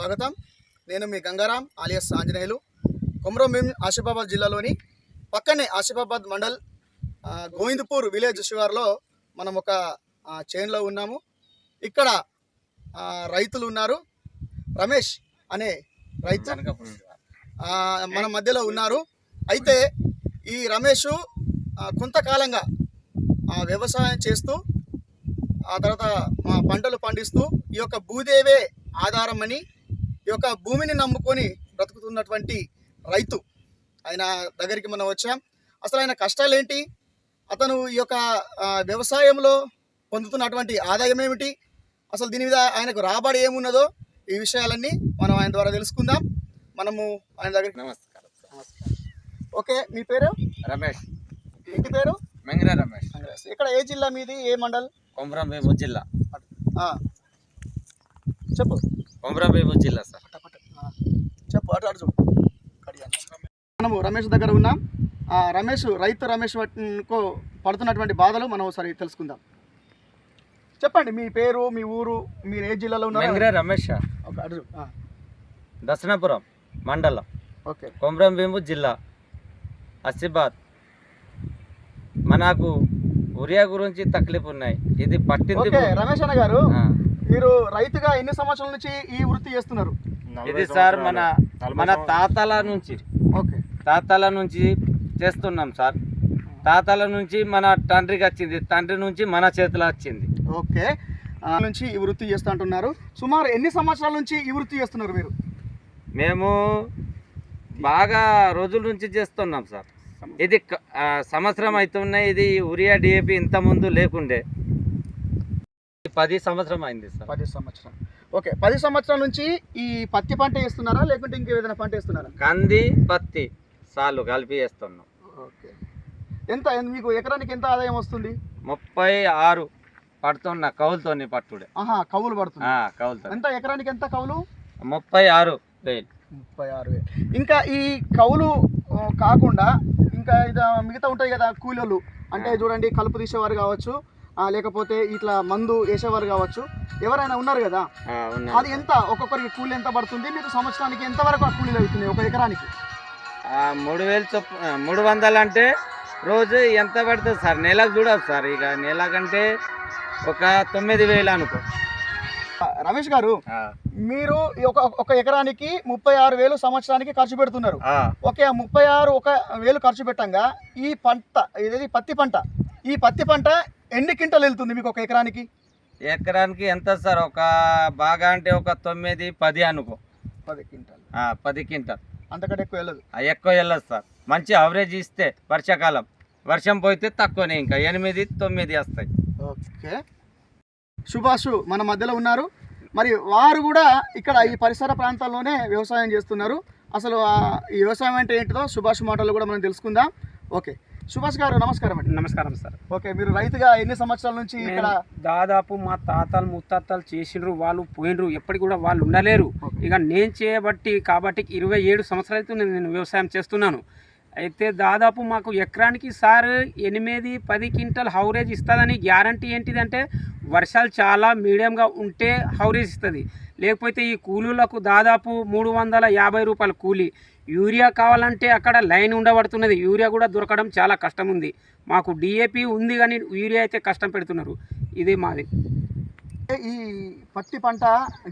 స్వాగతం. నేను మీ గంగారాం ఆలియస్ ఆంజనేయులు. కొమరంభీం ఆసిఫాబాద్ జిల్లాలోని పక్కనే ఆసిఫాబాద్ మండల్ గోవింద్పూర్ గోవిందపూర్ విలేజ్ శివార్లో మనం ఒక చైన్లో ఉన్నాము. ఇక్కడ రైతులు ఉన్నారు. రమేష్ అనే రైతు మన మధ్యలో ఉన్నారు. అయితే ఈ రమేష్ కొంతకాలంగా వ్యవసాయం చేస్తూ ఆ తర్వాత మా పంటలు పండిస్తూ ఈ యొక్క భూదేవే ఆధారమని ఈ యొక్క భూమిని నమ్ముకొని బ్రతుకుతున్నటువంటి రైతు ఆయన దగ్గరికి మనం వచ్చాం. అసలు ఆయన కష్టాలు ఏంటి అతను ఈ యొక్క వ్యవసాయంలో పొందుతున్నటువంటి ఆదాయం ఏమిటి? అసలు దీని మీద ఆయనకు రాబడి ఏమున్నదో? ఈ విషయాలన్నీ మనం ఆయన ద్వారా తెలుసుకుందాం. మనము ఆయన దగ్గరికి నమస్కారం. ఓకే మీ పేరు? రమేష్. ఇంటి పేరు? మెంగిరా రమేష్. ఇక్కడ ఏ జిల్లా మీది? ఏ మండల్? కొమరం జిల్లా. చెప్పు. జిల్లా సార్. ఆ. చెప్పు అటు అటు చూడు కడియాలు. మనము రమేష్ దగ్గర ఉన్నాం. ఆ, రమేష్ రైతు రమేష్ వట్కో పడుతున్నటువంటి బాధలు మనం ఒకసారి తెలుసుకుందాం. చెప్పండి మీ పేరు మీ ఊరు మీరు ఏ జిల్లాలో ఉన్నారు రమేష్ దర్శనాపురం మండలం. ఓకే. కొమరం భీము జిల్లా ఆసిఫాబాద్. మనకు ఉరియా గురించి తక్లీఫ్ ఉన్నాయి. ఇది పట్టింది రమేష్ అన్న గారు. మీరు రైతుగా ఎన్ని సంవత్సరాల నుంచి ఈ వృత్తి చేస్తున్నారు? ఇది సార్ మన మన తాతల నుంచి. ఓకే. తాతల నుంచి చేస్తున్నాం సార్. తాతల నుంచి మన తండ్రికి వచ్చింది. తండ్రి నుంచి మన చేతిలో వచ్చింది. ఓకే. ఆ, నుంచి ఈ వృత్తి చేస్తూ అంటున్నారు. సుమారు ఎన్ని సంవత్సరాల నుంచి ఈ వృత్తి చేస్తున్నారు మీరు? మేము బాగా రోజుల నుంచి చేస్తున్నాం సార్. ఇది సంవత్సరం అవుతున్నాయి ఇది ఉరియా డిఏపి ఇంత ముందు లేకుండే. పది సంవత్సరం అయింది సార్. పది సంవత్సరం. ఓకే పది సంవత్సరాల నుంచి ఈ పత్తి పంట వేస్తున్నారా లేకుంటే ఇంకేదైనా పంట వేస్తున్నారా? కంది పత్తి సాలు కలిపి వేస్తున్నాం. ఓకే. ఎంత మీకు ఎకరానికి ఎంత ఆదాయం వస్తుంది? ముప్పై ఆరు పడుతున్న కౌలుతోని పట్టుడే. ఆహా కవులు పడుతుంది. కౌలుతో. ఎంత ఎకరానికి ఎంత కవులు ముప్పై ఆరు వేలు. ముప్పై ఆరు వేలు. ఇంకా ఈ కవులు ఆ, కాకుండా ఇంకా ఇది మిగతా ఉంటాయి కదా కూలీలు అంటే. చూడండి కలుపు తీసేవారు కావచ్చు. లేకపోతే ఇట్లా మందు వేసేవారు కావచ్చు. ఎవరైనా ఉన్నారు కదా. అది ఎంత? ఒక్కొక్కరికి కూలి ఎంత పడుతుంది? మీకు సంవత్సరానికి ఎంత వరకు ఆ కూలీలు అవుతున్నాయి ఒక ఎకరానికి? మూడు వేలు చొప్పు ఆ, మూడు వందలు అంటే రోజు ఎంత పడుతుంది సార్? నెలకు చూడదు సార్. ఇక నెలకంటే ఒక తొమ్మిది వేలు అనుకో. రమేష్ గారు మీరు ఒక ఒక ఎకరానికి ముప్పై ఆరు వేలు సంవత్సరానికి ఖర్చు పెడుతున్నారు. ఓకే ఆ ముప్పై ఆరు ఒక వేలు ఖర్చు పెట్టంగా. ఈ పంట ఇది పత్తి పంట. ఈ పత్తి పంట ఎన్ని క్వింటల్ వెళ్తుంది మీకు ఒక ఎకరానికి? ఎకరానికి ఎంత సార్? ఒక బాగా అంటే ఒక తొమ్మిది పది అనుకో. పది క్వింటల్. పది క్వింటల్. అంతకంటే ఎక్కువ వెళ్ళదు. ఎక్కువ వెళ్ళదు సార్. మంచి అవరేజ్ ఇస్తే వర్షాకాలం. వర్షం పోతే తక్కువనే ఇంకా. ఎనిమిది తొమ్మిది వస్తాయి. ఓకే. సుభాష్ మన మధ్యలో ఉన్నారు. మరి వారు కూడా ఇక్కడ ఈ పరిసర ప్రాంతాల్లోనే వ్యవసాయం చేస్తున్నారు. అసలు ఈ వ్యవసాయం అంటే ఏంటిదో సుభాష్ మాటల్లో కూడా మనం తెలుసుకుందాం. ఓకే. సుభాష్ గారు నమస్కారం అండి. నమస్కారం సార్. ఓకే మీరు రైతుగా ఎన్ని సంవత్సరాల నుంచి ఇక్కడ దాదాపు మా తాతలు ముత్తాతలు చేసిండ్రు వాళ్ళు పోయినరు ఎప్పటికి కూడా వాళ్ళు ఉండలేరు. ఇక నేను చేయబట్టి కాబట్టి ఇరవై ఏడు సంవత్సరాలతో నేను వ్యవసాయం చేస్తున్నాను. అయితే దాదాపు మాకు ఎకరానికి సార్ ఎనిమిది పది క్వింటల్ హౌరేజ్ ఇస్తుందని గ్యారంటీ ఏంటిదంటే వర్షాలు చాలా మీడియంగా ఉంటే హౌరేజ్ ఇస్తుంది. లేకపోతే ఈ కూలీలకు దాదాపు మూడు వందల యాభై రూపాయల కూలీ. యూరియా కావాలంటే అక్కడ లైన్ ఉండబడుతున్నది. యూరియా కూడా దొరకడం చాలా కష్టం ఉంది మాకు డిఏపి ఉంది కానీ యూరియా అయితే కష్టం పెడుతున్నారు. ఇదే మాది. ఈ పత్తి పంట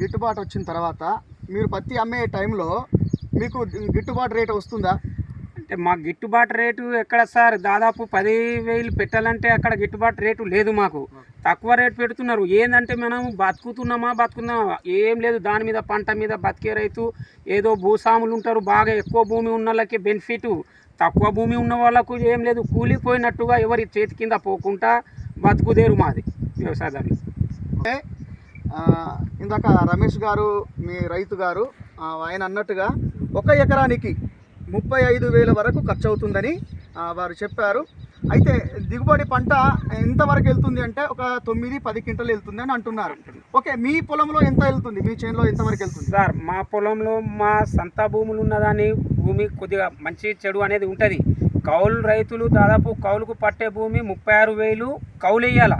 గిట్టుబాటు వచ్చిన తర్వాత మీరు పత్తి అమ్మే టైంలో మీకు గిట్టుబాటు రేట్ వస్తుందా? అంటే మా గిట్టుబాటు రేటు ఎక్కడ సార్? దాదాపు పది వేలు పెట్టాలంటే అక్కడ గిట్టుబాటు రేటు లేదు మాకు. తక్కువ రేటు పెడుతున్నారు. ఏంటంటే మనం బతుకుతున్నామా బతుకున్నామా? ఏం లేదు. దాని మీద పంట మీద బతికే రైతు ఏదో భూస్వాములు ఉంటారు. బాగా ఎక్కువ భూమి ఉన్న వాళ్ళకి బెనిఫిట్. తక్కువ భూమి ఉన్న వాళ్ళకు ఏం లేదు. కూలిపోయినట్టుగా ఎవరి చేతి కింద పోకుండా బతుకుదేరు మాది వ్యవసాయదారులు. ఇందాక రమేష్ గారు మీ రైతు గారు ఆయన అన్నట్టుగా ఒక ఎకరానికి ముప్పై ఐదు వేల వరకు ఖర్చు అవుతుందని వారు చెప్పారు. అయితే దిగుబడి పంట ఎంతవరకు వెళ్తుంది అంటే ఒక తొమ్మిది పది క్వింటల్ వెళ్తుంది అని అంటున్నారు. ఓకే మీ పొలంలో ఎంత వెళ్తుంది? మీ చేనులో ఎంతవరకు వెళ్తుంది? సార్ మా పొలంలో మా సంత భూములు ఉన్నదాన్ని భూమి కొద్దిగా మంచి చెడు అనేది ఉంటుంది. కౌలు రైతులు దాదాపు కౌలుకు పట్టే భూమి ముప్పై ఆరు వేలు కౌలు వేయాల.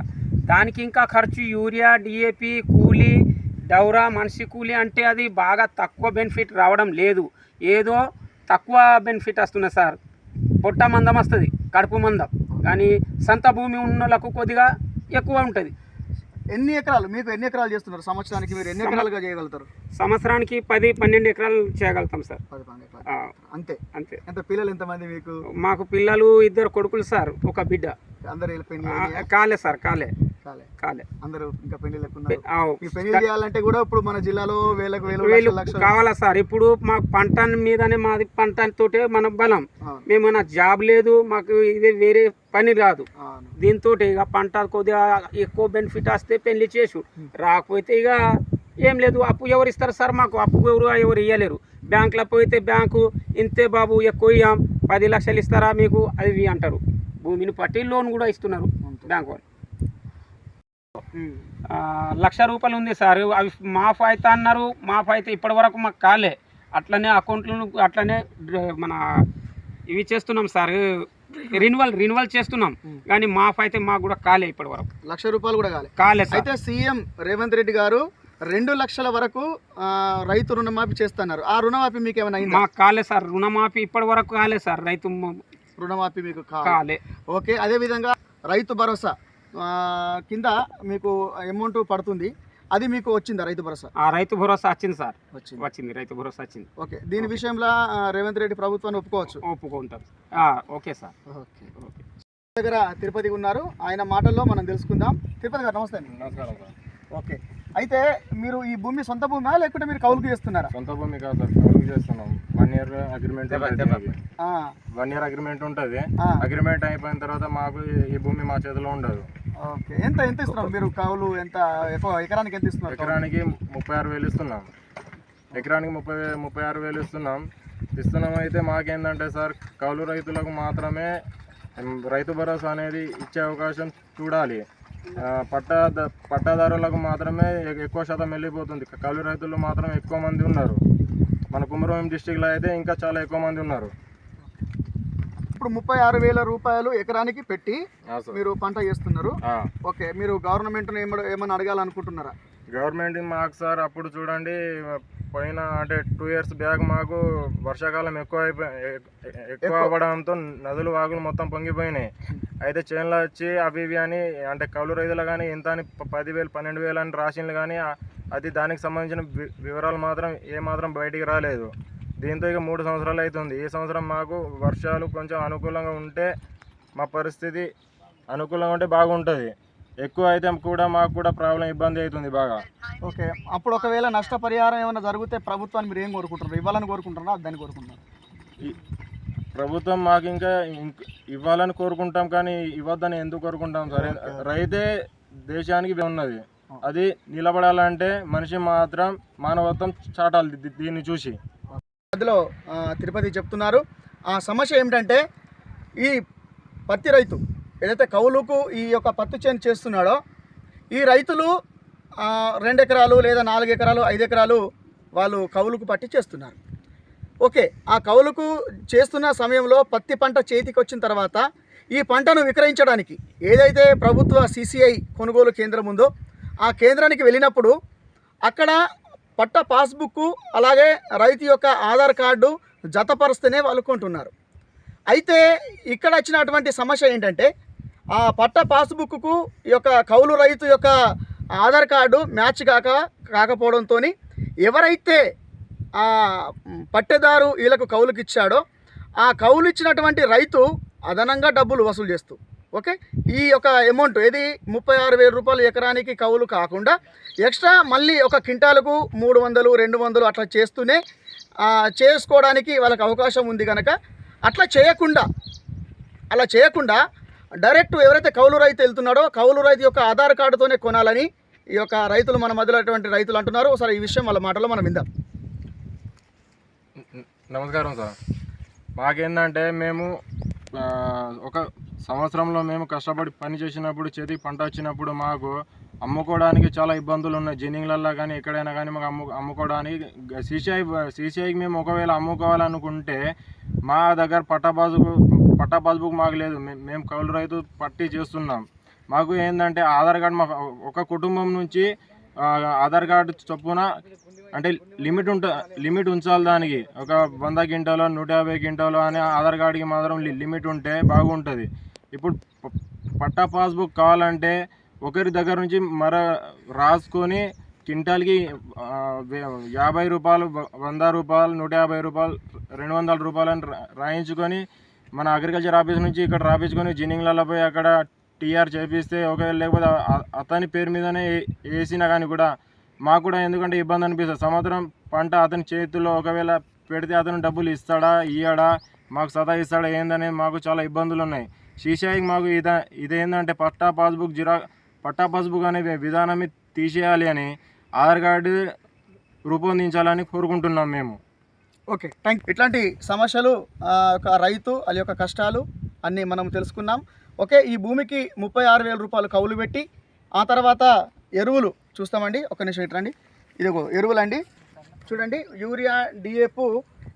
దానికి ఇంకా ఖర్చు యూరియా డిఏపి కూలీ డౌరా మనిషి కూలి అంటే అది బాగా తక్కువ బెనిఫిట్ రావడం లేదు. ఏదో తక్కువ బెనిఫిట్ వస్తున్నది సార్. పొట్ట మందం వస్తుంది కడుపు మందం. కానీ సంత భూమి ఉన్న వాళ్ళకు కొద్దిగా ఎక్కువ ఉంటుంది. ఎన్ని ఎకరాలు? మీకు ఎన్ని ఎకరాలు చేస్తున్నారు? సంవత్సరానికి మీరు ఎన్ని ఎకరాలుగా చేయగలుగుతారు? సంవత్సరానికి పది పన్నెండు ఎకరాలు చేయగలుగుతాం సార్. పది పన్నెండు ఎకరాలు ఆ, అంతే. అంతే. ఎంత పిల్లలు ఎంతమంది మీకు? మాకు పిల్లలు ఇద్దరు కొడుకులు సార్ ఒక బిడ్డ. అందరు వీళ్ళ పెళ్ళి ఆ, కాలే సార్ కాలే. కాలే. అందరూ ఇంకా పెళ్ళి చేయాలంటే కూడా ఇప్పుడు మన జిల్లాలో వేలకు వేలు కావాలా సార్? ఇప్పుడు మాకు పంట మీదనే మాది పంట తోటే మన బలం. మేము నా జాబ్ లేదు మాకు ఇది వేరే పని రాదు. దీంతో ఇక పంట కొద్దిగా ఎక్కువ బెనిఫిట్ వస్తే పెళ్ళి చేసు. రాకపోతే ఇక ఏం లేదు అప్పు ఎవరు ఇస్తారు సార్ మాకు? అప్పు ఎవరు ఎవరు ఇవ్వలేరు బ్యాంకులో పోతే బ్యాంకు ఇంతే బాబు ఎక్కువ ఇయ్యాం. పది లక్షలు ఇస్తారా మీకు? అది ఇవి అంటారు. భూమిని పట్టి లోన్ కూడా ఇస్తున్నారు. బ్యాంక్ వాళ్ళు. లక్ష రూపాయలు ఉంది సార్. అవి మాఫ్ అవుతా అన్నారు మాఫ్ అయితే ఇప్పటి వరకు మాకు కాలే. అట్లనే అకౌంట్లను అట్లనే మన ఇవి చేస్తున్నాం సార్. రిన్యువల్ రిన్యువల్ చేస్తున్నాం. Hmm. కానీ మాఫ్ అయితే మాకు కూడా కాలే ఇప్పటి వరకు. లక్ష రూపాయలు కూడా కాలే. కాలే అయితే సీఎం రేవంత్ రెడ్డి గారు రెండు లక్షల వరకు రైతు రుణమాఫీ చేస్తున్నారు. ఆ రుణమాఫీ మీకు ఏమైనా అయిందా? మాకు కాలే సార్. రుణమాఫీ ఇప్పటి వరకు కాలే సార్. రైతు రుణమాఫీ మీకు కాలే. ఓకే అదే విధంగా రైతు భరోసా. కింద మీకు అమౌంట్ పడుతుంది. అది మీకు వచ్చిందా రైతు భరోసా? ఆ రైతు భరోసా వచ్చింది సార్. వచ్చింది. వచ్చింది రైతు భరోసా వచ్చింది. ఓకే. దీని విషయంలో రేవంత్ రెడ్డి ప్రభుత్వాన్ని ఒప్పుకోవచ్చు? ఒప్పుకుంటారు ఆ, ఓకే సార్. ఓకే. దగ్గర తిరుపతి ఉన్నారు. ఆయన మాటల్లో మనం తెలుసుకుందాం. తిరుపతి గారు నమస్తే నమస్కారం సార్. ఓకే. అయితే మీరు ఈ భూమి సొంత భూమా లేకుంటే మీరు కౌలుకు చేస్తున్నారా? సొంత భూమి కాదు సార్ కౌలుకు చేస్తున్నాం. వన్ ఇయర్ అగ్రిమెంట్ ఆ, వన్ ఇయర్ అగ్రిమెంట్ ఉంటుంది. అగ్రిమెంట్ అయిపోయిన తర్వాత మాకు ఈ భూమి మా చేతిలో ఉండదు. ఓకే. ఎంత ఎంత ఇస్తున్నారు మీరు కౌలు? ఎంత ఎక్కువ ఎకరానికి ఎంత ఇస్తున్నారు ఎకరానికి ముప్పై ఆరు వేలు ఇస్తున్నాం. ఎకరానికి ముప్పై ముప్పై ఆరు వేలు ఇస్తున్నాం. ఇస్తున్నాం అయితే మాకేందంటే సార్ కౌలు రైతులకు మాత్రమే రైతు భరోసా అనేది ఇచ్చే అవకాశం చూడాలి. ఆ, పట్టా పట్టాదారులకు మాత్రమే ఎక్కువ శాతం వెళ్ళిపోతుంది. కౌలు రైతులు మాత్రం ఎక్కువ మంది ఉన్నారు. మన కుమరం డిస్టిక్లో అయితే ఇంకా చాలా ఎక్కువ మంది ఉన్నారు. ఇప్పుడు ముప్పై ఆరు వేల రూపాయలు ఎకరానికి పెట్టి. మీరు పంట చేస్తున్నారు. ఓకే మీరు గవర్నమెంట్ ఏమన్నా అడగాలనుకుంటున్నారా? గవర్నమెంట్ మాకు సార్ అప్పుడు చూడండి పోయిన అంటే టూ ఇయర్స్ బ్యాక్ మాకు వర్షాకాలం ఎక్కువ ఎక్కువ. అవ్వడంతో నదులు వాగులు మొత్తం పొంగిపోయినాయి. అయితే చేనులో వచ్చి అవి ఇవి అని అంటే కౌలు రైతులు కానీ ఇంత అని పదివేలు పన్నెండు వేలు అని రాసిండ్లు కానీ అది దానికి సంబంధించిన వివరాలు మాత్రం ఏ మాత్రం బయటికి రాలేదు. దీంతో ఇక మూడు సంవత్సరాలు అవుతుంది ఈ సంవత్సరం మాకు వర్షాలు కొంచెం అనుకూలంగా ఉంటే మా పరిస్థితి అనుకూలంగా ఉంటే బాగుంటుంది. ఎక్కువ అయితే కూడా మాకు కూడా ప్రాబ్లం ఇబ్బంది అవుతుంది బాగా. ఓకే. అప్పుడు ఒకవేళ నష్టపరిహారం ఏమైనా జరిగితే ప్రభుత్వాన్ని మీరు ఏం కోరుకుంటారు ఇవ్వాలని కోరుకుంటారా దాన్ని కోరుకుంటారు ఈ- ప్రభుత్వం మాకు ఇంకా ఇవ్వాలని కోరుకుంటాం కానీ ఇవ్వద్దని ఎందుకు కోరుకుంటాం సరే? రైతే దేశానికి ఉన్నది. అది నిలబడాలంటే మనిషి మాత్రం మానవత్వం చాటాలి దీన్ని చూసి. మధ్యలో తిరుపతి చెప్తున్నారు. ఆ సమస్య ఏమిటంటే ఈ పత్తి రైతు ఏదైతే కౌలుకు ఈ యొక్క పత్తి చేను చేస్తున్నాడో ఈ రైతులు రెండు ఎకరాలు లేదా నాలుగు ఎకరాలు ఐదు ఎకరాలు వాళ్ళు కౌలుకు పట్టి చేస్తున్నారు. ఓకే ఆ కౌలుకు చేస్తున్న సమయంలో పత్తి పంట చేతికి వచ్చిన తర్వాత ఈ పంటను విక్రయించడానికి ఏదైతే ప్రభుత్వ సిసిఐ కొనుగోలు కేంద్రం ఉందో ఆ కేంద్రానికి వెళ్ళినప్పుడు అక్కడ పట్ట పాస్బుక్ అలాగే రైతు యొక్క ఆధార్ కార్డు జతపరుస్తేనే వాళ్ళు కొంటున్నారు. అయితే ఇక్కడ వచ్చినటువంటి సమస్య ఏంటంటే ఆ పట్ట పాస్బుక్కు ఈ యొక్క కౌలు రైతు యొక్క ఆధార్ కార్డు మ్యాచ్ కాక కాకపోవడంతో ఎవరైతే ఆ పట్టెదారు వీళ్ళకు కౌలుకిచ్చాడో ఆ కౌలు ఇచ్చినటువంటి రైతు అదనంగా డబ్బులు వసూలు చేస్తూ ఓకే? ఈ యొక్క అమౌంట్ ఏది? ముప్పై ఆరు వేల రూపాయలు ఎకరానికి కౌలు కాకుండా ఎక్స్ట్రా మళ్ళీ ఒక క్వింటాలకు మూడు వందలు రెండు వందలు అట్లా చేస్తూనే చేసుకోవడానికి వాళ్ళకి అవకాశం ఉంది కనుక అట్లా చేయకుండా అలా చేయకుండా డైరెక్ట్ ఎవరైతే కౌలు రైతు వెళ్తున్నాడో కౌలు రైతు యొక్క ఆధార్ కార్డుతోనే కొనాలని ఈ యొక్క రైతులు మన మధ్యలోటువంటి రైతులు అంటున్నారు. ఒకసారి ఈ విషయం వాళ్ళ మాటలో మనం విందాం. నమస్కారం సార్. మాకేందంటే మేము ఒక సంవత్సరంలో మేము కష్టపడి పని చేసినప్పుడు చేతికి పంట వచ్చినప్పుడు మాకు అమ్ముకోవడానికి చాలా ఇబ్బందులు ఉన్నాయి. జిన్నింగ్లల్లో కానీ ఎక్కడైనా కానీ మాకు అమ్ము అమ్ముకోవడానికి సీసీఐ సీసీఐకి మేము ఒకవేళ అమ్ముకోవాలనుకుంటే మా దగ్గర పట్టా పాస్బుక్ పట్టా పాస్బుక్ మాకు లేదు. మేము కౌలు రైతు పట్టి చేస్తున్నాం. మాకు ఏంటంటే ఆధార్ కార్డు మా ఒక కుటుంబం నుంచి ఆధార్ కార్డు చొప్పున అంటే లిమిట్ ఉంట లిమిట్ ఉంచాలి దానికి. ఒక వంద గింటలో నూట యాభై గింటలో అని ఆధార్ కార్డుకి మాత్రం లి- లిమిట్ ఉంటే బాగుంటుంది. ఇప్పుడు పట్టా పాస్బుక్ కావాలంటే ఒకరి దగ్గర నుంచి మర రాసుకొని క్వింటాల్కి యాభై రూపాయలు వంద రూపాయలు నూట యాభై రూపాయలు రెండు వందల రూపాయలు అని రాయించుకొని మన అగ్రికల్చర్ ఆఫీస్ నుంచి ఇక్కడ రాపించుకొని జిన్నింగ్లలో పోయి అక్కడ టీఆర్ చేపిస్తే ఒకవేళ లేకపోతే అతని పేరు మీదనే వేసినా కానీ కూడా మాకు కూడా ఎందుకంటే ఇబ్బంది అనిపిస్తుంది. సంవత్సరం పంట అతని చేతుల్లో ఒకవేళ పెడితే అతను డబ్బులు ఇస్తాడా ఇయ్యడా మాకు సదా ఇస్తాడా ఏందనేది మాకు చాలా ఇబ్బందులు ఉన్నాయి శ్రీశాయికి మాకు ఇద ఇదేంటంటే పట్టా పాస్బుక్ జిరా పట్టా పాస్బుక్ అనే విధానమే తీసేయాలి అని ఆధార్ కార్డు రూపొందించాలని కోరుకుంటున్నాం మేము. ఓకే థ్యాంక్ ఇట్లాంటి సమస్యలు ఒక రైతు వాళ్ళ యొక్క కష్టాలు అన్నీ మనం తెలుసుకున్నాం. ఓకే ఈ భూమికి ముప్పై ఆరు వేల రూపాయలు కౌలు పెట్టి ఆ తర్వాత ఎరువులు చూస్తామండి. ఒక నిమిషం ఇట్రండి ఇది ఎరువులండి. చూడండి యూరియా డిఏపు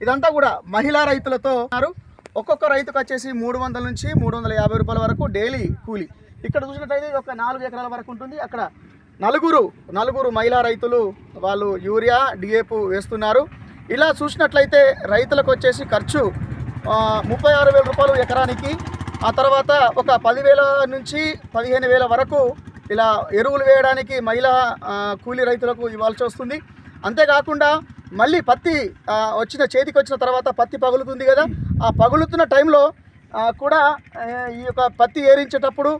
ఇదంతా కూడా మహిళా రైతులతో ఉన్నారు. ఒక్కొక్క రైతుకు వచ్చేసి మూడు వందల నుంచి మూడు వందల యాభై రూపాయల వరకు డైలీ కూలి. ఇక్కడ చూసినట్టయితే ఇది ఒక నాలుగు ఎకరాల వరకు ఉంటుంది. అక్కడ నలుగురు నలుగురు మహిళా రైతులు వాళ్ళు యూరియా డిఏపు వేస్తున్నారు. ఇలా చూసినట్లయితే రైతులకు వచ్చేసి ఖర్చు ముప్పై ఆరు వేల రూపాయలు ఎకరానికి. ఆ తర్వాత ఒక పదివేల నుంచి పదిహేను వేల వరకు ఇలా ఎరువులు వేయడానికి మహిళా కూలీ రైతులకు ఇవ్వాల్సి వస్తుంది. అంతేకాకుండా మళ్ళీ పత్తి వచ్చిన చేతికి వచ్చిన తర్వాత పత్తి పగులుతుంది కదా. ఆ పగులుతున్న టైంలో కూడా ఈ యొక్క పత్తి ఏరించేటప్పుడు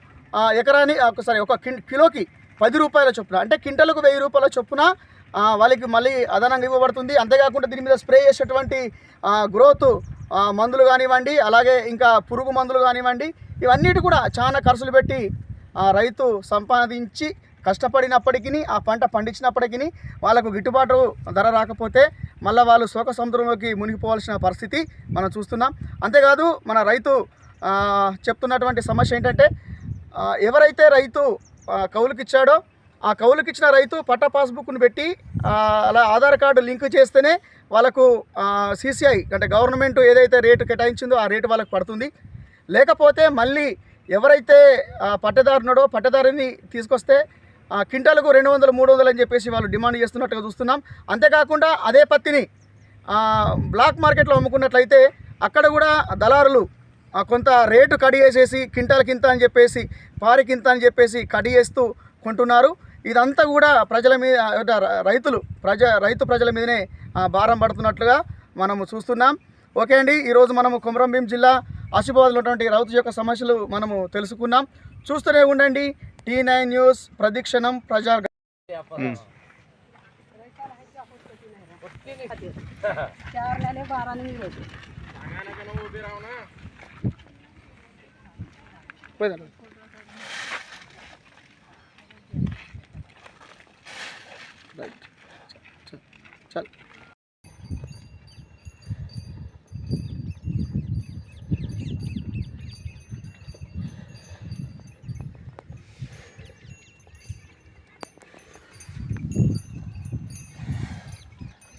ఎకరాని ఒకసారి ఒక కిలోకి పది రూపాయల చొప్పున అంటే కింటలకు వెయ్యి రూపాయల చొప్పున వాళ్ళకి మళ్ళీ అదనంగా ఇవ్వబడుతుంది. అంతేకాకుండా దీని మీద స్ప్రే చేసేటువంటి గ్రోత్ మందులు కానివ్వండి అలాగే ఇంకా పురుగు మందులు కానివ్వండి ఇవన్నిటి కూడా చాలా ఖర్చులు పెట్టి రైతు సంపాదించి కష్టపడినప్పటికీ ఆ పంట పండించినప్పటికీ వాళ్ళకు గిట్టుబాటు ధర రాకపోతే మళ్ళీ వాళ్ళు శోక సముద్రంలోకి మునిగిపోవాల్సిన పరిస్థితి మనం చూస్తున్నాం. అంతేకాదు మన రైతు చెప్తున్నటువంటి సమస్య ఏంటంటే ఎవరైతే రైతు కౌలుకిచ్చాడో ఆ కౌలుకిచ్చిన రైతు పట్ట పాస్బుక్ను పెట్టి అలా ఆధార్ కార్డు లింక్ చేస్తేనే వాళ్ళకు సీసీఐ అంటే గవర్నమెంట్ ఏదైతే రేటు కేటాయించిందో ఆ రేటు వాళ్ళకి పడుతుంది. లేకపోతే మళ్ళీ ఎవరైతే పట్టదారునడో పట్టదారిని తీసుకొస్తే క్వింటాలకు రెండు వందలు మూడు వందలు అని చెప్పేసి వాళ్ళు డిమాండ్ చేస్తున్నట్టుగా చూస్తున్నాం. అంతేకాకుండా అదే పత్తిని బ్లాక్ మార్కెట్లో అమ్ముకున్నట్లయితే అక్కడ కూడా దళారులు కొంత రేటు కడిగేసేసి క్వింటాల్కి ఇంత అని చెప్పేసి పారి కింత అని చెప్పేసి కడిగేస్తూ కొంటున్నారు. ఇదంతా కూడా ప్రజల మీద రైతులు ప్రజ రైతు ప్రజల మీదనే భారం పడుతున్నట్లుగా మనము చూస్తున్నాం. ఓకే అండి ఈరోజు మనము కుమరంభీం జిల్లా ఆసిఫాబాద్లో ఉన్నటువంటి రైతు యొక్క సమస్యలు మనము తెలుసుకున్నాం. చూస్తూనే ఉండండి. टी नाइन न्यूज़ प्रदीक्षण प्रजा Right.